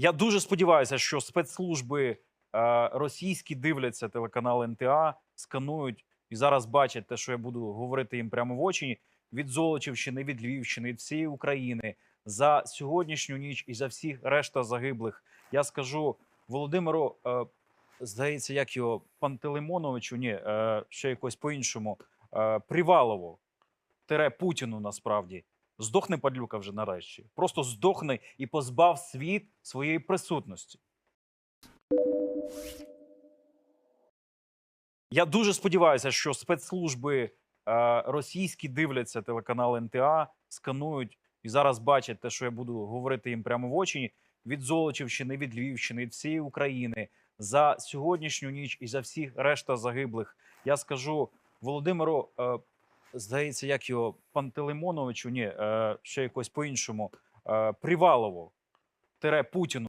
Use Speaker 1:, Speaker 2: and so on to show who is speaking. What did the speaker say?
Speaker 1: Я дуже сподіваюся, що спецслужби е, російські дивляться телеканал НТА, сканують і зараз бачать те, що я буду говорити їм прямо в очі від Золочівщини, від Львівщини, від всієї України за сьогоднішню ніч і за всіх решта загиблих. Я скажу Володимиру, е, здається, як його Пантелеймоновичу, ні, е, ще якось по-іншому. Е, Привалову, тире Путіну насправді. Здохне падлюка вже нарешті. Просто здохне і позбав світ своєї присутності. Я дуже сподіваюся, що спецслужби е, російські дивляться телеканал НТА, сканують і зараз бачать те, що я буду говорити їм прямо в очі від Золочівщини, від Львівщини, від всієї України за сьогоднішню ніч і за всіх решта загиблих. Я скажу Володимиру, е, здається, як його Пантелеймоновичу, ні, е, ще якось по-іншому. Е, Привалову, тире Путіну.